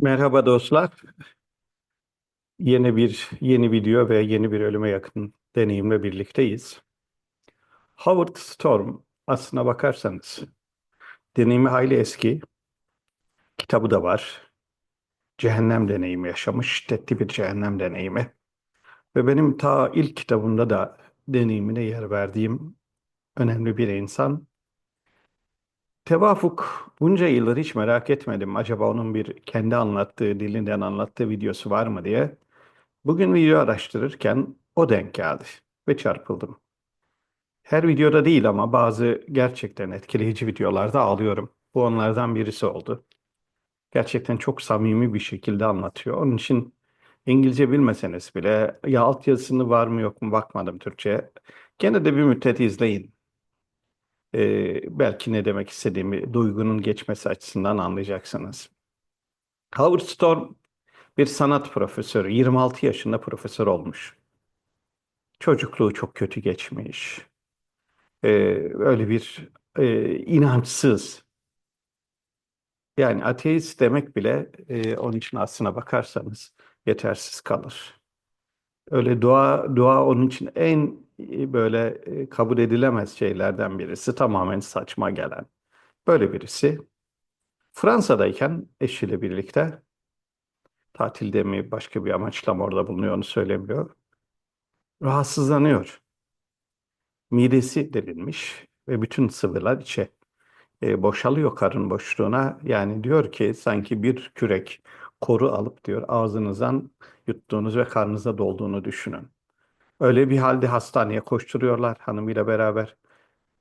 Merhaba dostlar. Yeni bir yeni video ve yeni bir ölüme yakın deneyimle birlikteyiz. Howard Storm aslına bakarsanız deneyimi hayli eski. Kitabı da var. Cehennem deneyimi yaşamış. Şiddetli bir cehennem deneyimi. Ve benim ta ilk kitabımda da deneyimine yer verdiğim önemli bir insan. Tevafuk bunca yıldır hiç merak etmedim. Acaba onun bir kendi anlattığı, dilinden anlattığı videosu var mı diye. Bugün video araştırırken o denk geldi ve çarpıldım. Her videoda değil ama bazı gerçekten etkileyici videolarda ağlıyorum. Bu onlardan birisi oldu. Gerçekten çok samimi bir şekilde anlatıyor. Onun için İngilizce bilmeseniz bile ya altyazısını var mı yok mu bakmadım Türkçe. Gene de bir müddet izleyin. Ee, belki ne demek istediğimi duygunun geçmesi açısından anlayacaksınız. Howard Storm bir sanat profesörü, 26 yaşında profesör olmuş. Çocukluğu çok kötü geçmiş. Ee, öyle bir e, inançsız. Yani ateist demek bile e, onun için aslına bakarsanız yetersiz kalır. Öyle dua dua onun için en e, böyle e, kabul edilemez şeylerden birisi. Tamamen saçma gelen. Böyle birisi. Fransa'dayken eşiyle birlikte tatilde mi başka bir amaçla mı orada bulunuyor onu söylemiyor. Rahatsızlanıyor. Midesi delinmiş ve bütün sıvılar içe e, boşalıyor karın boşluğuna. Yani diyor ki sanki bir kürek koru alıp diyor ağzınızdan yuttuğunuz ve karnınıza dolduğunu düşünün. Öyle bir halde hastaneye koşturuyorlar hanımıyla beraber.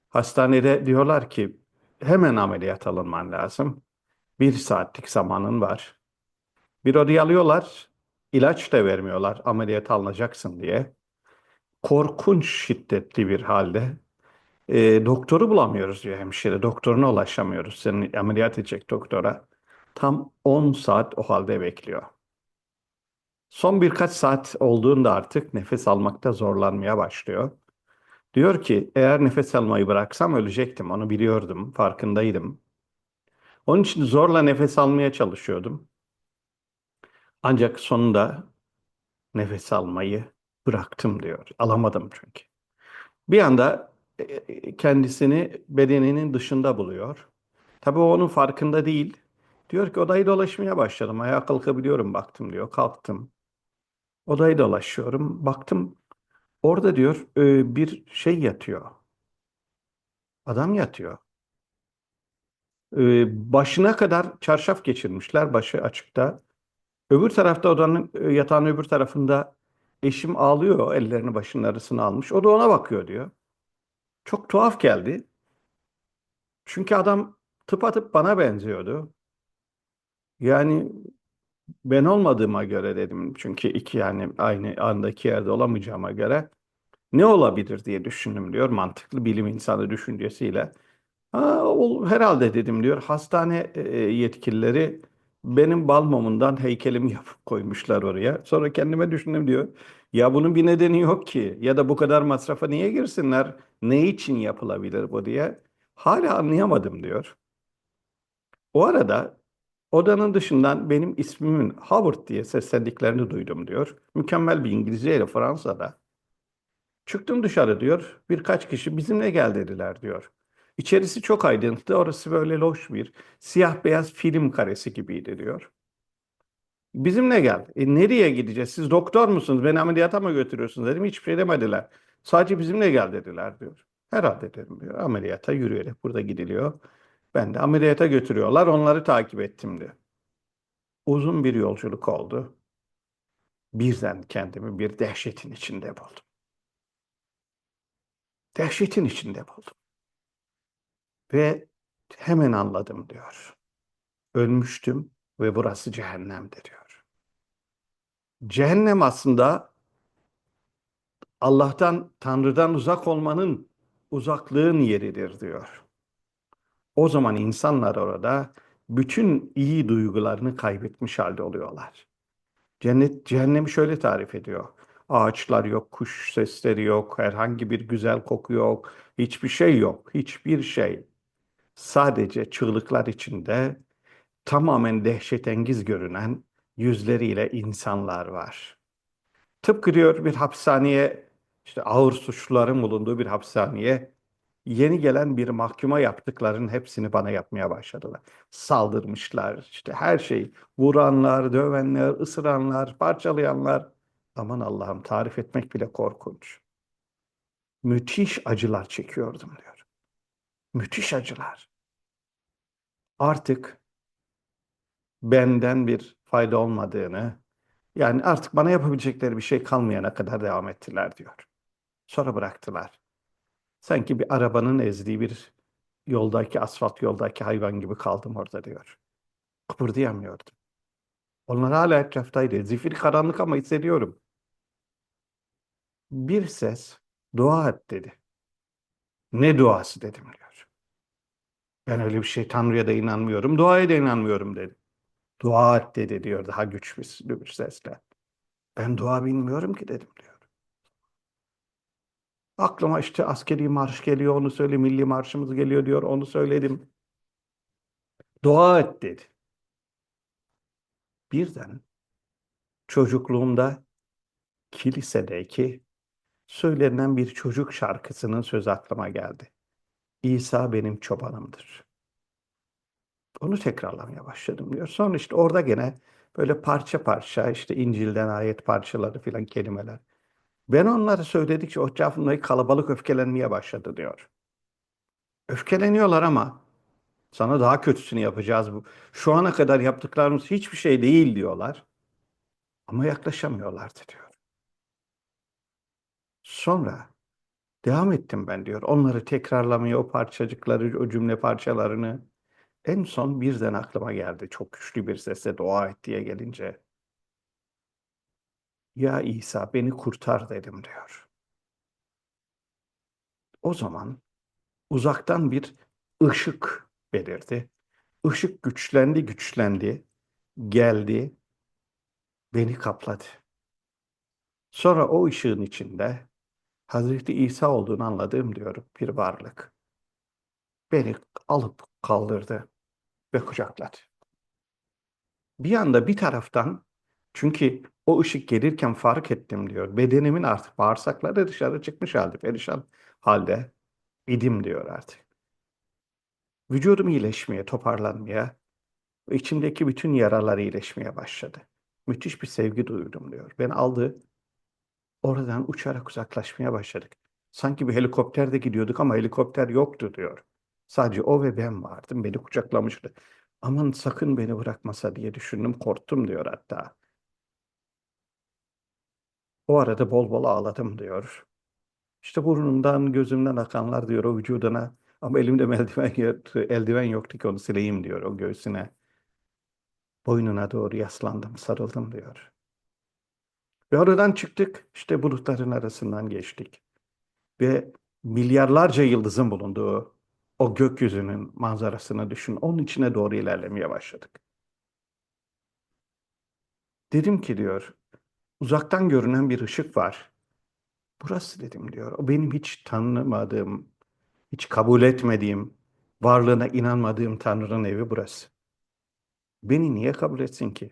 Hastanede diyorlar ki hemen ameliyat alınman lazım. Bir saatlik zamanın var. Bir odaya alıyorlar. ilaç da vermiyorlar ameliyat alınacaksın diye. Korkunç şiddetli bir halde. E, doktoru bulamıyoruz diyor hemşire. Doktoruna ulaşamıyoruz. Seni ameliyat edecek doktora. Tam 10 saat o halde bekliyor. Son birkaç saat olduğunda artık nefes almakta zorlanmaya başlıyor. Diyor ki eğer nefes almayı bıraksam ölecektim. Onu biliyordum, farkındaydım. Onun için zorla nefes almaya çalışıyordum. Ancak sonunda nefes almayı bıraktım diyor. Alamadım çünkü. Bir anda e, kendisini bedeninin dışında buluyor. Tabii o onun farkında değil. Diyor ki odayı dolaşmaya başladım. Ayağa kalkabiliyorum baktım diyor. Kalktım. Odayı dolaşıyorum. Baktım orada diyor e, bir şey yatıyor. Adam yatıyor. E, Başına kadar çarşaf geçirmişler. Başı açıkta. Öbür tarafta odanın e, yatağın öbür tarafında eşim ağlıyor. Ellerini başının arasına almış. O da ona bakıyor diyor. Çok tuhaf geldi. Çünkü adam tıpatıp bana benziyordu. Yani ben olmadığıma göre dedim. Çünkü iki yani aynı andaki yerde olamayacağıma göre ne olabilir diye düşündüm diyor. Mantıklı bilim insanı düşüncesiyle. Ha, ol- herhalde dedim diyor. Hastane e, yetkilileri benim bal mumundan heykelimi yapıp koymuşlar oraya. Sonra kendime düşündüm diyor. Ya bunun bir nedeni yok ki. Ya da bu kadar masrafa niye girsinler? Ne için yapılabilir bu diye. Hala anlayamadım diyor. O arada odanın dışından benim ismimin Howard diye seslendiklerini duydum diyor. Mükemmel bir İngilizceyle Fransa'da. Çıktım dışarı diyor. Birkaç kişi bizimle gel dediler diyor. İçerisi çok aydınlıktı. Orası böyle loş bir siyah beyaz film karesi gibiydi diyor. Bizimle gel. E, nereye gideceğiz? Siz doktor musunuz? Beni ameliyata mı götürüyorsunuz dedim. Hiçbir şey demediler. Sadece bizimle gel dediler diyor. Herhalde dedim diyor. Ameliyata yürüyerek burada gidiliyor. Ben de ameliyata götürüyorlar. Onları takip ettim diyor. Uzun bir yolculuk oldu. Birden kendimi bir dehşetin içinde buldum. Dehşetin içinde buldum. Ve hemen anladım diyor. Ölmüştüm ve burası cehennemdi diyor. Cehennem aslında Allah'tan, Tanrı'dan uzak olmanın, uzaklığın yeridir diyor. O zaman insanlar orada bütün iyi duygularını kaybetmiş halde oluyorlar. Cennet, cehennemi şöyle tarif ediyor. Ağaçlar yok, kuş sesleri yok, herhangi bir güzel koku yok, hiçbir şey yok, hiçbir şey. Sadece çığlıklar içinde tamamen dehşetengiz görünen yüzleriyle insanlar var. Tıpkı diyor bir hapishaneye, işte ağır suçluların bulunduğu bir hapishaneye yeni gelen bir mahkuma yaptıklarının hepsini bana yapmaya başladılar. Saldırmışlar, işte her şey, vuranlar, dövenler, ısıranlar, parçalayanlar. Aman Allah'ım tarif etmek bile korkunç. Müthiş acılar çekiyordum diyor. Müthiş acılar. Artık benden bir fayda olmadığını, yani artık bana yapabilecekleri bir şey kalmayana kadar devam ettiler diyor. Sonra bıraktılar. Sanki bir arabanın ezdiği bir yoldaki, asfalt yoldaki hayvan gibi kaldım orada diyor. Kıpırdayamıyordum. Onlar hala etraftaydı. Zifiri karanlık ama hissediyorum. Bir ses dua et dedi. Ne duası dedim diyor. Ben öyle bir şey Tanrı'ya da inanmıyorum, duaya da inanmıyorum dedi. Dua et dedi diyor daha güçlü bir sesle. Ben dua bilmiyorum ki dedim diyor. Aklıma işte askeri marş geliyor onu söyle, milli marşımız geliyor diyor onu söyledim. Dua et dedi. Birden çocukluğumda kilisedeki söylenen bir çocuk şarkısının sözü aklıma geldi. İsa benim çobanımdır. Onu tekrarlamaya başladım diyor. Sonra işte orada gene böyle parça parça işte İncil'den ayet parçaları filan kelimeler. Ben onları söyledikçe o etrafımdaki kalabalık öfkelenmeye başladı diyor. Öfkeleniyorlar ama sana daha kötüsünü yapacağız bu. Şu ana kadar yaptıklarımız hiçbir şey değil diyorlar. Ama yaklaşamıyorlardı diyor. Sonra devam ettim ben diyor. Onları tekrarlamaya o parçacıkları, o cümle parçalarını. En son birden aklıma geldi çok güçlü bir sesle dua et diye gelince. Ya İsa beni kurtar dedim diyor. O zaman uzaktan bir ışık belirdi. Işık güçlendi güçlendi, geldi, beni kapladı. Sonra o ışığın içinde Hazreti İsa olduğunu anladığım diyor bir varlık. Beni alıp kaldırdı ve kucakladı. Bir anda bir taraftan çünkü o ışık gelirken fark ettim diyor. Bedenimin artık bağırsakları dışarı çıkmış halde, perişan halde idim diyor artık. Vücudum iyileşmeye, toparlanmaya, içimdeki bütün yaralar iyileşmeye başladı. Müthiş bir sevgi duydum diyor. Ben aldı, oradan uçarak uzaklaşmaya başladık. Sanki bir helikopterde gidiyorduk ama helikopter yoktu diyor. Sadece o ve ben vardım. Beni kucaklamıştı. Aman sakın beni bırakmasa diye düşündüm, korktum diyor hatta. O arada bol bol ağladım diyor. İşte burnumdan, gözümden akanlar diyor o vücuduna. Ama elimde eldiven yoktu, eldiven yoktu ki onu sileyim diyor o göğsüne. Boynuna doğru yaslandım, sarıldım diyor. Ve oradan çıktık, işte bulutların arasından geçtik. Ve milyarlarca yıldızın bulunduğu o gökyüzünün manzarasını düşün. Onun içine doğru ilerlemeye başladık. Dedim ki diyor, uzaktan görünen bir ışık var. Burası dedim diyor. O benim hiç tanımadığım, hiç kabul etmediğim, varlığına inanmadığım Tanrı'nın evi burası. Beni niye kabul etsin ki?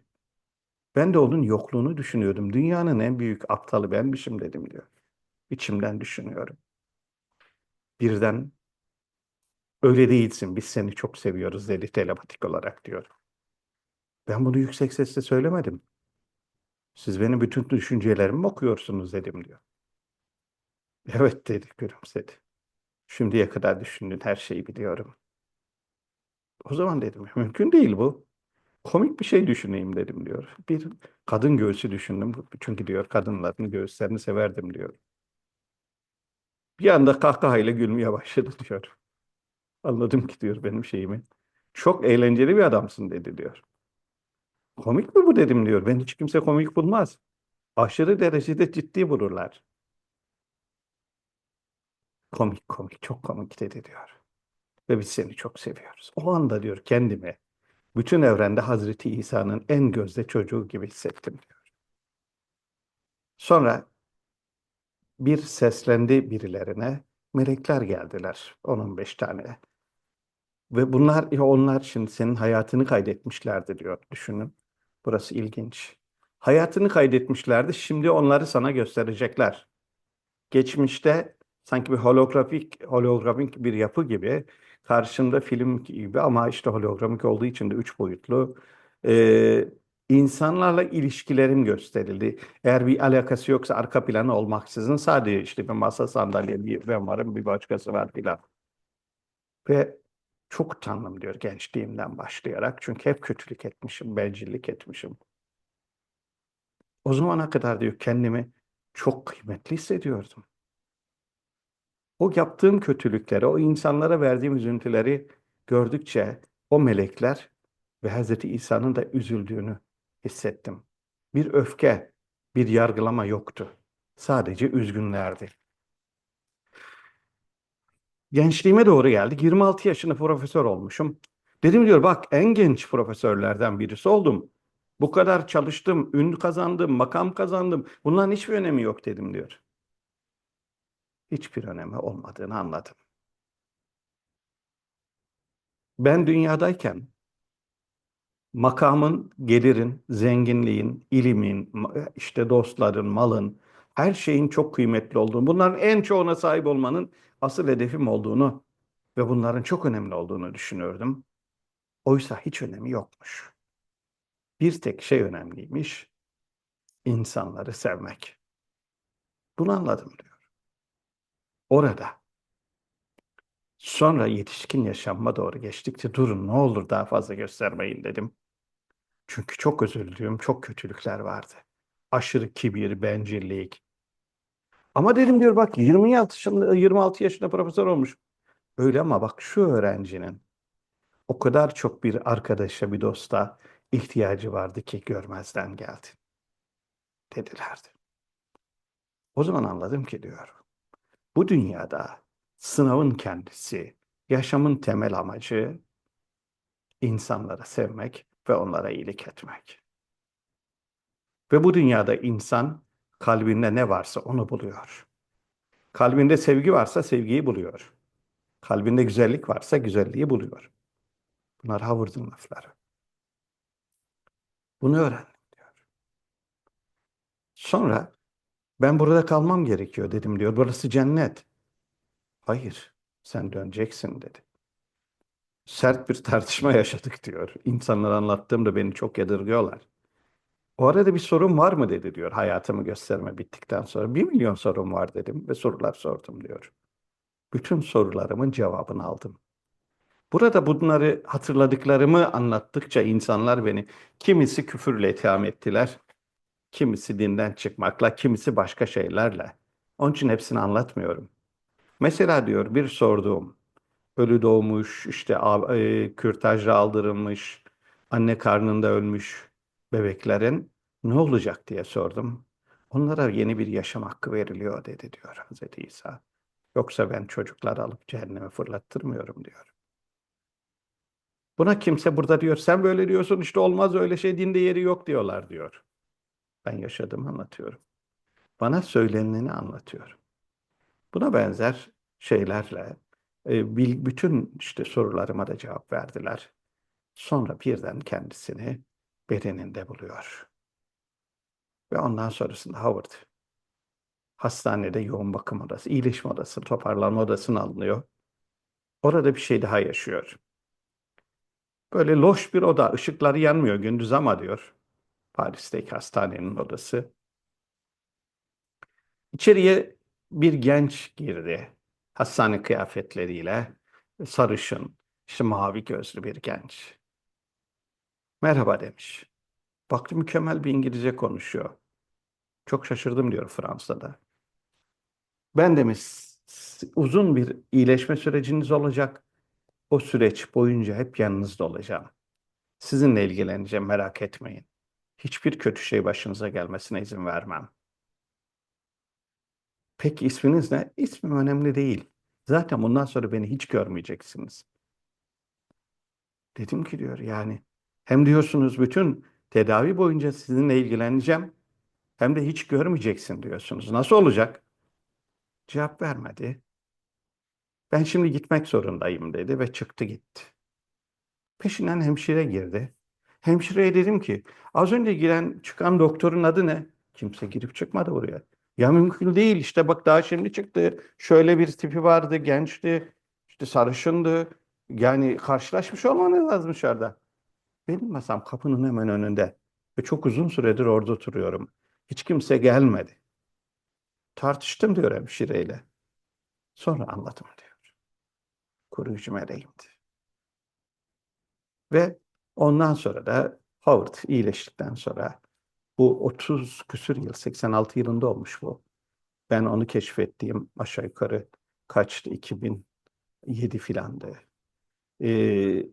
Ben de onun yokluğunu düşünüyordum. Dünyanın en büyük aptalı benmişim dedim diyor. İçimden düşünüyorum. Birden öyle değilsin biz seni çok seviyoruz dedi telepatik olarak diyor. Ben bunu yüksek sesle söylemedim. Siz benim bütün düşüncelerimi okuyorsunuz dedim diyor. Evet dedi gülümsedi. Şimdiye kadar düşündüğün her şeyi biliyorum. O zaman dedim mümkün değil bu. Komik bir şey düşüneyim dedim diyor. Bir kadın göğsü düşündüm. Çünkü diyor kadınların göğüslerini severdim diyor. Bir anda kahkahayla gülmeye başladı diyor. Anladım ki diyor benim şeyimi. Çok eğlenceli bir adamsın dedi diyor. Komik mi bu dedim diyor. Ben hiç kimse komik bulmaz. Aşırı derecede ciddi bulurlar. Komik komik çok komik dedi diyor. Ve biz seni çok seviyoruz. O anda diyor kendimi bütün evrende Hazreti İsa'nın en gözde çocuğu gibi hissettim diyor. Sonra bir seslendi birilerine. Melekler geldiler. 10-15 tane. Ve bunlar ya onlar şimdi senin hayatını kaydetmişlerdi diyor. Düşünün. Burası ilginç. Hayatını kaydetmişlerdi. Şimdi onları sana gösterecekler. Geçmişte sanki bir holografik hologramik bir yapı gibi karşında film gibi ama işte hologramik olduğu için de üç boyutlu e, insanlarla ilişkilerim gösterildi. Eğer bir alakası yoksa arka planı olmaksızın sadece işte bir masa sandalye bir ben varım bir başkası var filan. Ve çok utandım diyor gençliğimden başlayarak. Çünkü hep kötülük etmişim, bencillik etmişim. O zamana kadar diyor kendimi çok kıymetli hissediyordum. O yaptığım kötülükleri, o insanlara verdiğim üzüntüleri gördükçe o melekler ve Hazreti İsa'nın da üzüldüğünü hissettim. Bir öfke, bir yargılama yoktu. Sadece üzgünlerdi. Gençliğime doğru geldik. 26 yaşında profesör olmuşum. Dedim diyor bak en genç profesörlerden birisi oldum. Bu kadar çalıştım, ün kazandım, makam kazandım. Bunların hiçbir önemi yok dedim diyor. Hiçbir önemi olmadığını anladım. Ben dünyadayken makamın, gelirin, zenginliğin, ilimin, işte dostların, malın, her şeyin çok kıymetli olduğunu, bunların en çoğuna sahip olmanın asıl hedefim olduğunu ve bunların çok önemli olduğunu düşünüyordum. Oysa hiç önemi yokmuş. Bir tek şey önemliymiş, insanları sevmek. Bunu anladım diyor. Orada. Sonra yetişkin yaşamıma doğru geçtikçe durun ne olur daha fazla göstermeyin dedim. Çünkü çok üzüldüğüm çok kötülükler vardı. Aşırı kibir, bencillik. Ama dedim diyor bak 26 yaşında, 26 yaşında profesör olmuş. Öyle ama bak şu öğrencinin o kadar çok bir arkadaşa, bir dosta ihtiyacı vardı ki görmezden geldi. Dedilerdi. O zaman anladım ki diyor. Bu dünyada sınavın kendisi, yaşamın temel amacı insanları sevmek ve onlara iyilik etmek. Ve bu dünyada insan kalbinde ne varsa onu buluyor. Kalbinde sevgi varsa sevgiyi buluyor. Kalbinde güzellik varsa güzelliği buluyor. Bunlar Howard'ın lafları. Bunu öğrendim diyor. Sonra ben burada kalmam gerekiyor dedim diyor. Burası cennet. Hayır, sen döneceksin dedi. Sert bir tartışma yaşadık diyor. İnsanlara anlattığımda beni çok yadırgıyorlar. O arada bir sorun var mı dedi diyor hayatımı gösterme bittikten sonra. Bir milyon sorun var dedim ve sorular sordum diyor. Bütün sorularımın cevabını aldım. Burada bunları hatırladıklarımı anlattıkça insanlar beni kimisi küfürle itham ettiler, kimisi dinden çıkmakla, kimisi başka şeylerle. Onun için hepsini anlatmıyorum. Mesela diyor bir sorduğum ölü doğmuş, işte e, kürtajla aldırılmış, anne karnında ölmüş bebeklerin ne olacak diye sordum. Onlara yeni bir yaşam hakkı veriliyor dedi diyor Hazreti İsa. Yoksa ben çocukları alıp cehenneme fırlattırmıyorum diyor. Buna kimse burada diyor sen böyle diyorsun işte olmaz öyle şey dinde yeri yok diyorlar diyor. Ben yaşadığımı anlatıyorum. Bana söyleneni anlatıyorum. Buna benzer şeylerle e, bütün işte sorularıma da cevap verdiler. Sonra birden kendisini bedeninde buluyor. Ve ondan sonrasında Howard hastanede yoğun bakım odası, iyileşme odası, toparlanma odasına alınıyor. Orada bir şey daha yaşıyor. Böyle loş bir oda, ışıkları yanmıyor gündüz ama diyor. Paris'teki hastanenin odası. İçeriye bir genç girdi. Hastane kıyafetleriyle, sarışın, işte mavi gözlü bir genç. Merhaba demiş. Baktı mükemmel bir İngilizce konuşuyor. Çok şaşırdım diyor Fransa'da. Ben demiş uzun bir iyileşme süreciniz olacak. O süreç boyunca hep yanınızda olacağım. Sizinle ilgileneceğim merak etmeyin. Hiçbir kötü şey başınıza gelmesine izin vermem. Peki isminiz ne? İsmim önemli değil. Zaten bundan sonra beni hiç görmeyeceksiniz. Dedim ki diyor yani hem diyorsunuz bütün tedavi boyunca sizinle ilgileneceğim hem de hiç görmeyeceksin diyorsunuz. Nasıl olacak? Cevap vermedi. Ben şimdi gitmek zorundayım dedi ve çıktı gitti. Peşinden hemşire girdi. Hemşireye dedim ki az önce giren çıkan doktorun adı ne? Kimse girip çıkmadı buraya. Ya mümkün değil işte bak daha şimdi çıktı. Şöyle bir tipi vardı, gençti, işte sarışındı. Yani karşılaşmış olmanız lazım dışarıda. Benim masam kapının hemen önünde. Ve çok uzun süredir orada oturuyorum. Hiç kimse gelmedi. Tartıştım diyor hemşireyle. Sonra anladım diyor. Koruyucu meleğimdi. Ve ondan sonra da Howard iyileştikten sonra bu 30 küsür yıl 86 yılında olmuş bu. Ben onu keşfettiğim aşağı yukarı kaçtı 2007 filandı. Ee,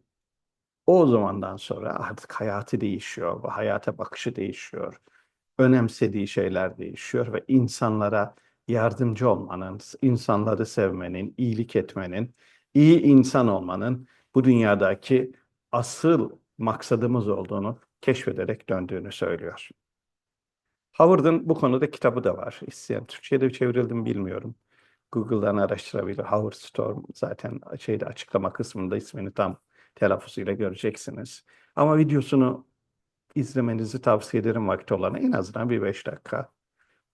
o zamandan sonra artık hayatı değişiyor, hayata bakışı değişiyor. Önemsediği şeyler değişiyor ve insanlara yardımcı olmanın, insanları sevmenin, iyilik etmenin, iyi insan olmanın bu dünyadaki asıl maksadımız olduğunu keşfederek döndüğünü söylüyor. Howard'ın bu konuda kitabı da var. İsteyen Türkçe'de çevrildi mi bilmiyorum. Google'dan araştırabilir. Howard Storm zaten şeyde açıklama kısmında ismini tam telaffuzuyla göreceksiniz. Ama videosunu izlemenizi tavsiye ederim vakti olana en azından bir beş dakika.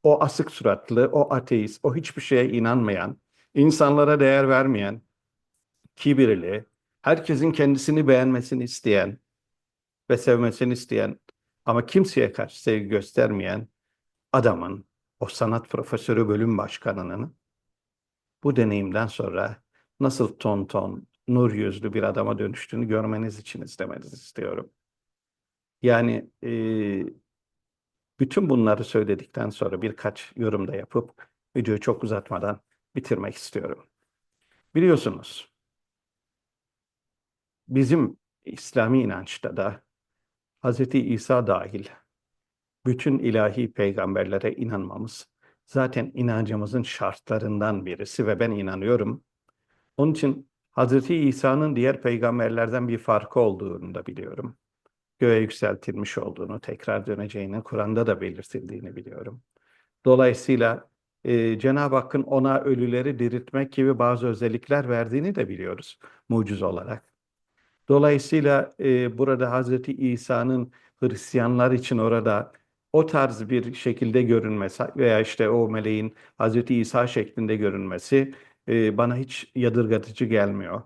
O asık suratlı, o ateist, o hiçbir şeye inanmayan, insanlara değer vermeyen, kibirli, herkesin kendisini beğenmesini isteyen ve sevmesini isteyen ama kimseye karşı sevgi göstermeyen adamın, o sanat profesörü bölüm başkanının bu deneyimden sonra nasıl ton ton, nur yüzlü bir adama dönüştüğünü görmeniz için izlemenizi istiyorum. Yani e, bütün bunları söyledikten sonra birkaç yorum da yapıp videoyu çok uzatmadan bitirmek istiyorum. Biliyorsunuz bizim İslami inançta da Hz. İsa dahil bütün ilahi peygamberlere inanmamız zaten inancımızın şartlarından birisi ve ben inanıyorum. Onun için Hz. İsa'nın diğer peygamberlerden bir farkı olduğunu da biliyorum. Göğe yükseltilmiş olduğunu, tekrar döneceğini Kur'an'da da belirtildiğini biliyorum. Dolayısıyla e, Cenab-ı Hakk'ın ona ölüleri diriltmek gibi bazı özellikler verdiğini de biliyoruz mucize olarak. Dolayısıyla e, burada Hazreti İsa'nın Hristiyanlar için orada o tarz bir şekilde görünmesi veya işte o meleğin Hazreti İsa şeklinde görünmesi e, bana hiç yadırgatıcı gelmiyor.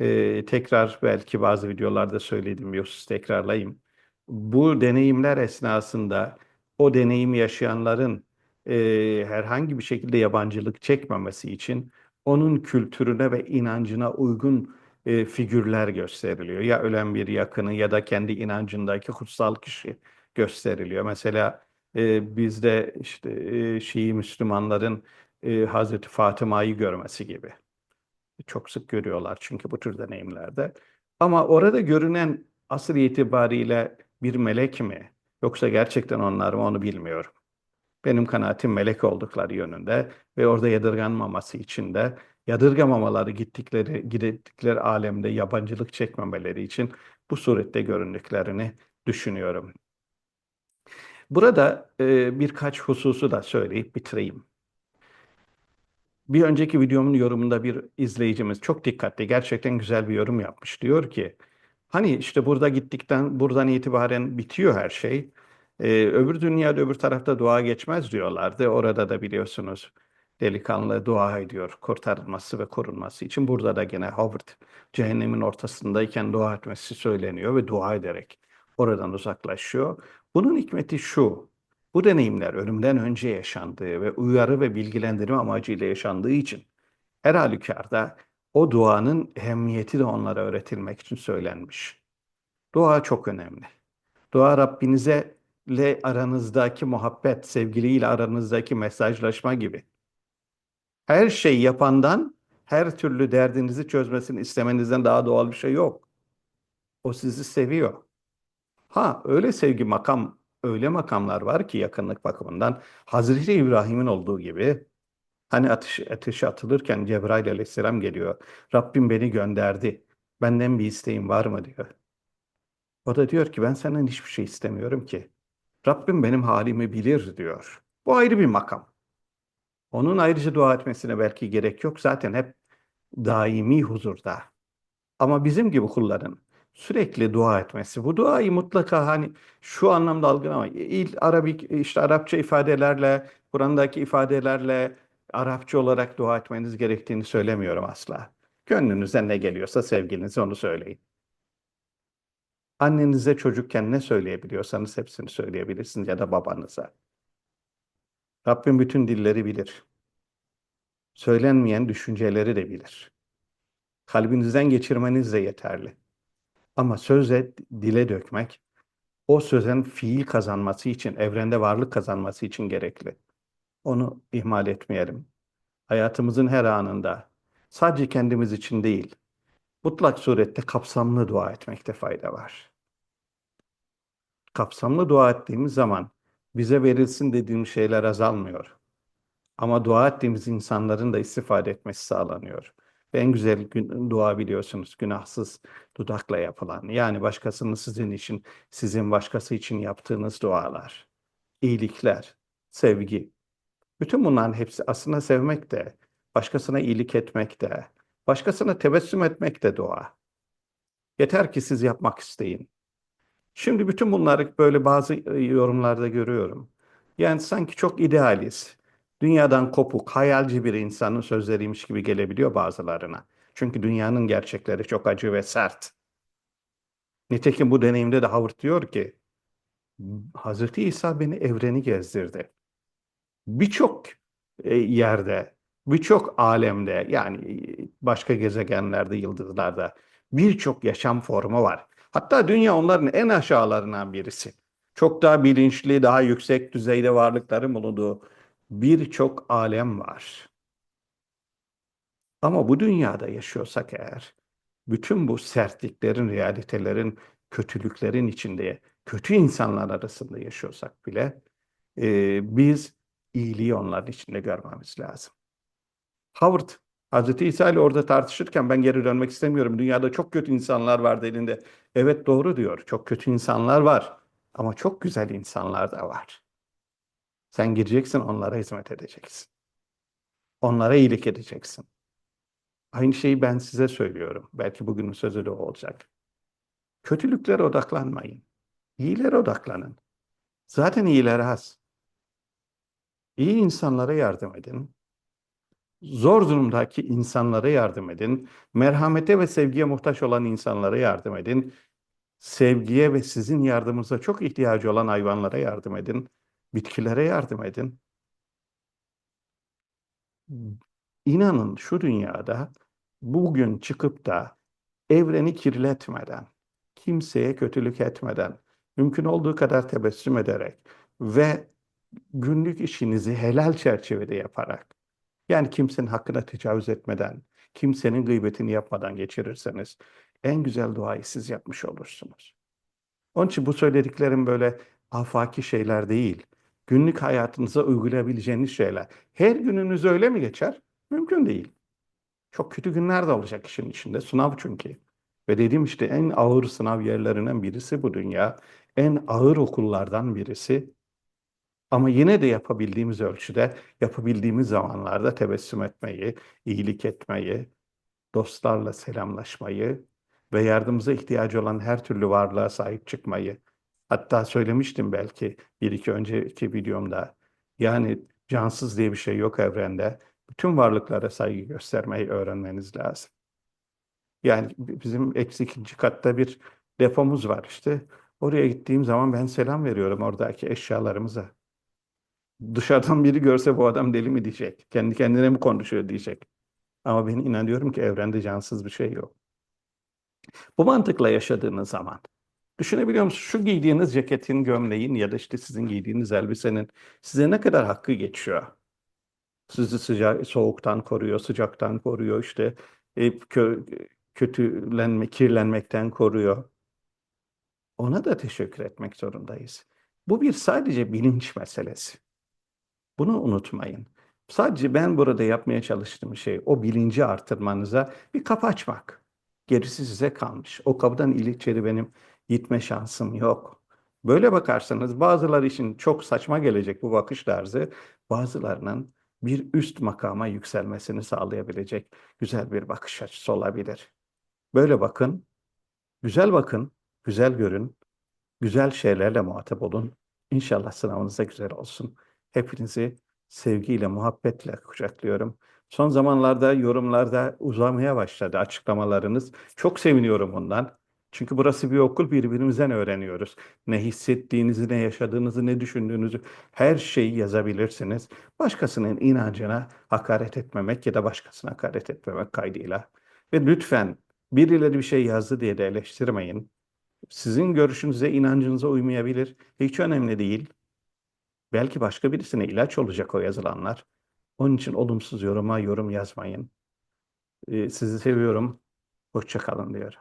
E, tekrar belki bazı videolarda söylediğim yosus tekrarlayayım. Bu deneyimler esnasında o deneyimi yaşayanların e, herhangi bir şekilde yabancılık çekmemesi için onun kültürüne ve inancına uygun e, figürler gösteriliyor. Ya ölen bir yakını ya da kendi inancındaki kutsal kişi gösteriliyor. Mesela e, bizde işte e, Şii Müslümanların e, Hazreti Fatıma'yı görmesi gibi. Çok sık görüyorlar çünkü bu tür deneyimlerde. Ama orada görünen asıl itibariyle bir melek mi? Yoksa gerçekten onlar mı onu bilmiyorum. Benim kanaatim melek oldukları yönünde ve orada yadırganmaması için de yadırgamamaları gittikleri gittikleri alemde yabancılık çekmemeleri için bu surette göründüklerini düşünüyorum. Burada e, birkaç hususu da söyleyip bitireyim. Bir önceki videomun yorumunda bir izleyicimiz çok dikkatli, gerçekten güzel bir yorum yapmış. Diyor ki, hani işte burada gittikten, buradan itibaren bitiyor her şey. Ee, öbür dünyada öbür tarafta dua geçmez diyorlardı. Orada da biliyorsunuz delikanlı dua ediyor kurtarılması ve korunması için. Burada da gene Howard cehennemin ortasındayken dua etmesi söyleniyor ve dua ederek oradan uzaklaşıyor. Bunun hikmeti şu, bu deneyimler ölümden önce yaşandığı ve uyarı ve bilgilendirme amacıyla yaşandığı için her halükarda o duanın ehemmiyeti de onlara öğretilmek için söylenmiş. Dua çok önemli. Dua Rabbinize ile aranızdaki muhabbet, sevgiliyle aranızdaki mesajlaşma gibi. Her şey yapandan her türlü derdinizi çözmesini istemenizden daha doğal bir şey yok. O sizi seviyor. Ha öyle sevgi makam, öyle makamlar var ki yakınlık bakımından Hazreti İbrahim'in olduğu gibi hani ateş, ateşe atılırken Cebrail aleyhisselam geliyor. Rabbim beni gönderdi. Benden bir isteğin var mı diyor. O da diyor ki ben senden hiçbir şey istemiyorum ki. Rabbim benim halimi bilir diyor. Bu ayrı bir makam. Onun ayrıca dua etmesine belki gerek yok. Zaten hep daimi huzurda. Ama bizim gibi kulların sürekli dua etmesi. Bu duayı mutlaka hani şu anlamda algılamayın. İl Arabik işte Arapça ifadelerle, Kur'an'daki ifadelerle Arapça olarak dua etmeniz gerektiğini söylemiyorum asla. Gönlünüze ne geliyorsa sevgilinize onu söyleyin. Annenize çocukken ne söyleyebiliyorsanız hepsini söyleyebilirsiniz ya da babanıza. Rabbim bütün dilleri bilir. Söylenmeyen düşünceleri de bilir. Kalbinizden geçirmeniz de yeterli. Ama söze, dile dökmek, o sözün fiil kazanması için, evrende varlık kazanması için gerekli. Onu ihmal etmeyelim. Hayatımızın her anında, sadece kendimiz için değil, mutlak surette kapsamlı dua etmekte fayda var. Kapsamlı dua ettiğimiz zaman bize verilsin dediğim şeyler azalmıyor. Ama dua ettiğimiz insanların da istifade etmesi sağlanıyor. En güzel gün, dua biliyorsunuz günahsız dudakla yapılan. Yani başkasının sizin için, sizin başkası için yaptığınız dualar, iyilikler, sevgi. Bütün bunların hepsi aslında sevmek de, başkasına iyilik etmek de, başkasına tebessüm etmek de dua. Yeter ki siz yapmak isteyin. Şimdi bütün bunları böyle bazı e, yorumlarda görüyorum. Yani sanki çok idealiz. Dünyadan kopuk, hayalci bir insanın sözleriymiş gibi gelebiliyor bazılarına. Çünkü dünyanın gerçekleri çok acı ve sert. Nitekim bu deneyimde de Howard diyor ki, Hazreti İsa beni evreni gezdirdi. Birçok e, yerde, birçok alemde yani e, başka gezegenlerde, yıldızlarda birçok yaşam formu var. Hatta dünya onların en aşağılarından birisi. Çok daha bilinçli, daha yüksek düzeyde varlıkların bulunduğu birçok alem var. Ama bu dünyada yaşıyorsak eğer, bütün bu sertliklerin, realitelerin, kötülüklerin içinde, kötü insanlar arasında yaşıyorsak bile, e, biz iyiliği onların içinde görmemiz lazım. Howard, Hazreti İsa ile orada tartışırken ben geri dönmek istemiyorum. Dünyada çok kötü insanlar var elinde. Evet doğru diyor. Çok kötü insanlar var. Ama çok güzel insanlar da var. Sen gireceksin onlara hizmet edeceksin. Onlara iyilik edeceksin. Aynı şeyi ben size söylüyorum. Belki bugünün sözü de olacak. Kötülüklere odaklanmayın. İyilere odaklanın. Zaten iyiler az. İyi insanlara yardım edin. Zor durumdaki insanlara yardım edin. Merhamete ve sevgiye muhtaç olan insanlara yardım edin. Sevgiye ve sizin yardımınıza çok ihtiyacı olan hayvanlara yardım edin. Bitkilere yardım edin. İnanın şu dünyada bugün çıkıp da evreni kirletmeden, kimseye kötülük etmeden, mümkün olduğu kadar tebessüm ederek ve günlük işinizi helal çerçevede yaparak, yani kimsenin hakkına tecavüz etmeden, kimsenin gıybetini yapmadan geçirirseniz en güzel duayı siz yapmış olursunuz. Onun için bu söylediklerim böyle afaki şeyler değil. Günlük hayatınıza uygulayabileceğiniz şeyler. Her gününüz öyle mi geçer? Mümkün değil. Çok kötü günler de olacak işin içinde. Sınav çünkü. Ve dediğim işte en ağır sınav yerlerinden birisi bu dünya. En ağır okullardan birisi. Ama yine de yapabildiğimiz ölçüde, yapabildiğimiz zamanlarda tebessüm etmeyi, iyilik etmeyi, dostlarla selamlaşmayı ve yardımımıza ihtiyacı olan her türlü varlığa sahip çıkmayı, hatta söylemiştim belki bir iki önceki videomda, yani cansız diye bir şey yok evrende, bütün varlıklara saygı göstermeyi öğrenmeniz lazım. Yani bizim eksi ikinci katta bir depomuz var işte. Oraya gittiğim zaman ben selam veriyorum oradaki eşyalarımıza. Dışarıdan biri görse bu adam deli mi diyecek. Kendi kendine mi konuşuyor diyecek. Ama ben inanıyorum ki evrende cansız bir şey yok. Bu mantıkla yaşadığınız zaman düşünebiliyor musunuz? Şu giydiğiniz ceketin, gömleğin ya da işte sizin giydiğiniz elbisenin size ne kadar hakkı geçiyor? Sizi sıcak, soğuktan koruyor, sıcaktan koruyor, işte e, kö, kötülenme, kirlenmekten koruyor. Ona da teşekkür etmek zorundayız. Bu bir sadece bilinç meselesi. Bunu unutmayın. Sadece ben burada yapmaya çalıştığım şey o bilinci artırmanıza bir kapı açmak. Gerisi size kalmış. O kapıdan içeri benim gitme şansım yok. Böyle bakarsanız bazıları için çok saçma gelecek bu bakış tarzı. Bazılarının bir üst makama yükselmesini sağlayabilecek güzel bir bakış açısı olabilir. Böyle bakın Güzel bakın, güzel görün, güzel şeylerle muhatap olun. İnşallah sınavınız da güzel olsun. Hepinizi sevgiyle, muhabbetle kucaklıyorum. Son zamanlarda yorumlarda uzamaya başladı açıklamalarınız. Çok seviniyorum bundan. Çünkü burası bir okul, birbirimizden öğreniyoruz. Ne hissettiğinizi, ne yaşadığınızı, ne düşündüğünüzü her şeyi yazabilirsiniz. Başkasının inancına hakaret etmemek ya da başkasına hakaret etmemek kaydıyla. Ve lütfen birileri bir şey yazdı diye de eleştirmeyin. Sizin görüşünüze, inancınıza uymayabilir. Hiç önemli değil. Belki başka birisine ilaç olacak o yazılanlar. Onun için olumsuz yoruma yorum yazmayın. Ee, Sizi seviyorum. Hoşça kalın diyorum.